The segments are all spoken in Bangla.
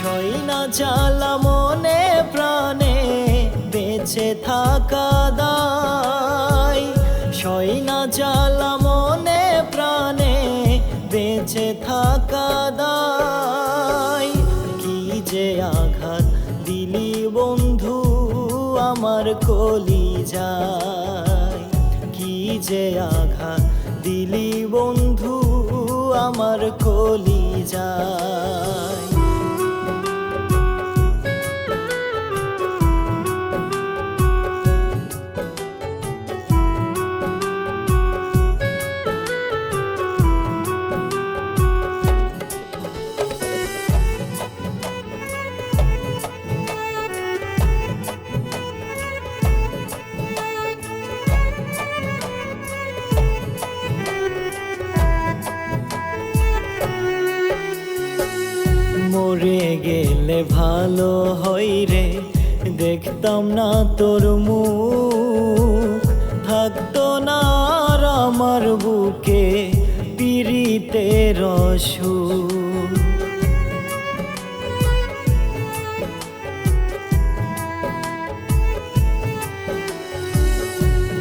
সই না মনে প্রাণে বেঁচে থাকা দায়। সই না মনে প্রাণে বেঁচে থাকা দায়। কি যে আঘাত দিলি বন্ধু আমার কলি যায় কি যে আঘাত দিলি বন্ধু আমার কলি যায় মরে গেলে ভালো হই রে। দেখতাম না তোর মুখ। থাকতো না আর আমার বুকে পিড়িতে রসু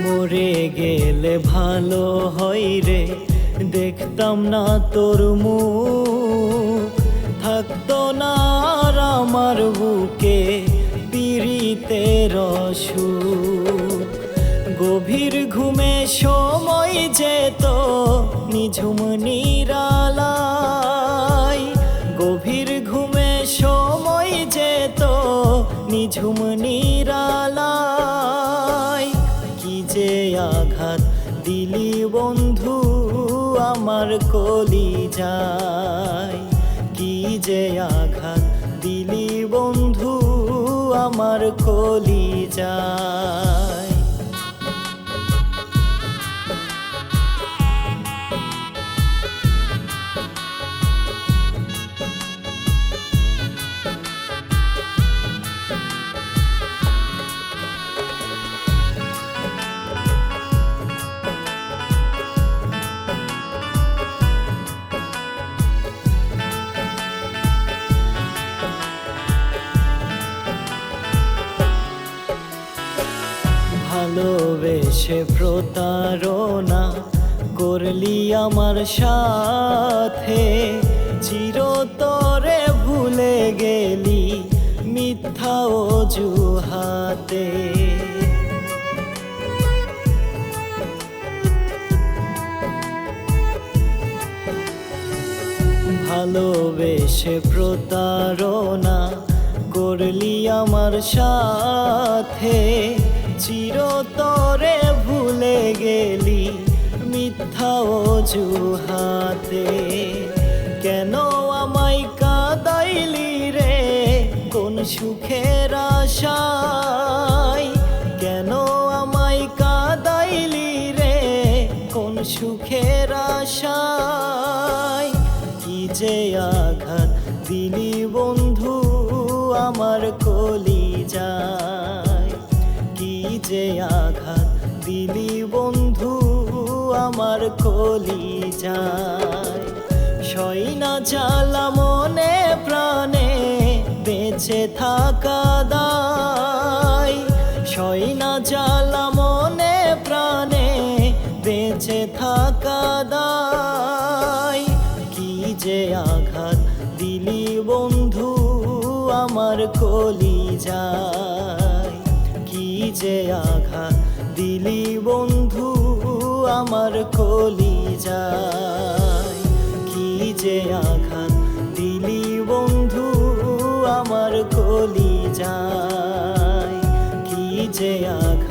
মরে গেলে ভালো হই রে। দেখতাম না তোর মুখ। থাকতো না আর আমার বুকে পিড়িতে রসু গভীর ঘুমে সময় যেত নিঝুম নিরালাই গভীর ঘুমে সময় যেত নিঝুম নিরালাই কি যে আঘাত দিলি বন্ধু আমার কলি যায় কি যে আঘাত দিলি বন্ধু আমার কলি যায় ভালোবেসে প্রতারণা করলি আমার সাথে। চিরতরে ভুলে গেলি মিথ্যা অজুহাতে। ভালোবেসে প্রতারণা করলি আমার সাথে। চিরতরে ভুলে গেলি মিথ্যা অজুহাতে। কেন আমায় কাদাইলি রে কোন সুখের আশায়? কেন আমায় কাদাইলি রে কোন সুখের আশায়? কি যে আঘাত দিলি বন্ধু আমার কলি যে আঘাত দিলি বন্ধু, আমার কলি যায় না জ্বালা মনে, প্রাণে বেঁচে থাকা দায়। সই না জ্বালা মনে, প্রাণে বেঁচে থাকা দায়। কি যে আঘাত দিলি বন্ধু, আমার কলি যায় যে আঘাত দিলি বন্ধু, আমার কলি যায় কি যে আঘাত দিলি বন্ধু, আমার কলি যায় কি যে আঘাত